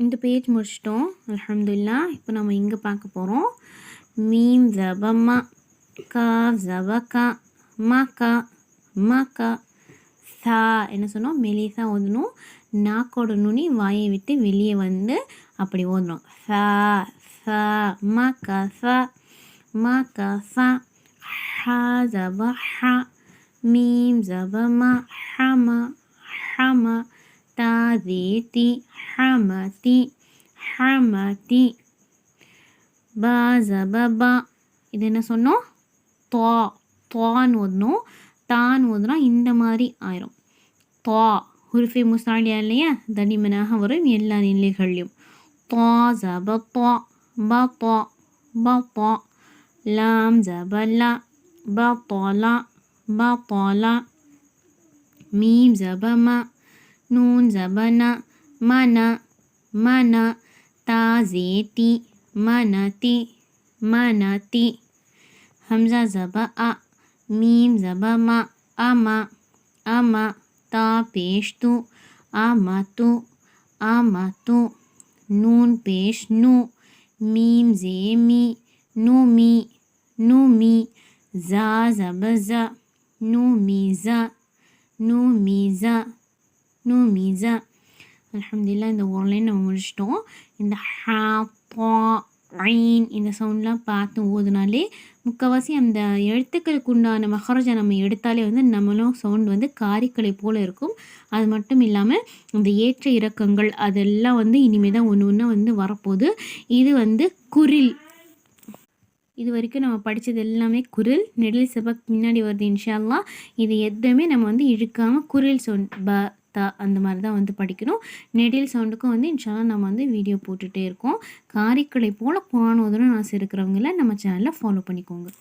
இந்த பேஜ் முடிச்சிட்டோம். அலமதுல்லா இப்போ நம்ம இங்கே பார்க்க போகிறோம் மீம் ஜபமா கா ஜபக்கா மக்கா மக்கா சா என்ன சொன்னோம்? மெலிசா ஓதணும். நாக்கோட நுனி வாயை விட்டு வெளியே வந்து அப்படி ஓதணும். சா சா மக்கா சா மக்கா சா ஹா ஜப ஹா மீம் ஜபமா ஹமா ஹமா தா தி ஹமதி ஹமதி பா ஜபபா இது என்ன சொன்னோம்? தா தான்னு ஓதணும் தான் ஓதுனா இந்த மாதிரி ஆயிரும். தா ஹுருஃபி முஸ்தாலியா இல்லையா? தனிமனாக வரும் எல்லா நிலைகள்லையும். தா ஜப தா பா தா பா தா லாம் ஜபல்லா பா துவலா பா துவலா மீம் ஜபமா நூன் ஜபனா मन मन, ताजेति, मनति मनति। हमजा जब आ मीम जब मा, अम अम ता पेश तू आमा तू आमा नून पेश नु, मीम जे मी, नु मी नु मी। जा जब ज, नु मी ज, नु मी ज, नु मी ज। அலமதுல்லா இந்த ஓரலையும் நம்ம முடிச்சிட்டோம். இந்த ஹா பா ஐன் இந்த சவுண்ட்லாம் பார்த்து ஓதுனாலே முக்கால்வாசி அந்த எழுத்துக்களுக்கு உண்டான மஹரஜை நம்ம எடுத்தாலே வந்து நம்மளும் சவுண்ட் வந்து காரிக்கலை போல் இருக்கும். அது மட்டும் இல்லாமல் இந்த ஏற்ற இறக்கங்கள் அதெல்லாம் வந்து இனிமேல் தான் ஒன்று ஒன்றா வந்து வரப்போகுது. இது வந்து குரில். இது வரைக்கும் நம்ம படித்தது எல்லாமே குரில். நெடில் செபக் முன்னாடி வருது இன்ஷால்லாம் இது எதுவுமே நம்ம வந்து இழுக்காமல் குரில் சவுண்ட் ப தா அந்த மாதிரி தான் வந்து படிக்கணும். நெடில் சவுண்டுக்கும் வந்து இன்ஷால்லாம் நம்ம வந்து வீடியோ போட்டுகிட்டே இருக்கோம். காரிக்கலை போல் குரான் ஆசை இருக்கிறவங்கள நம்ம சேனலில் ஃபாலோ பண்ணிக்கோங்க.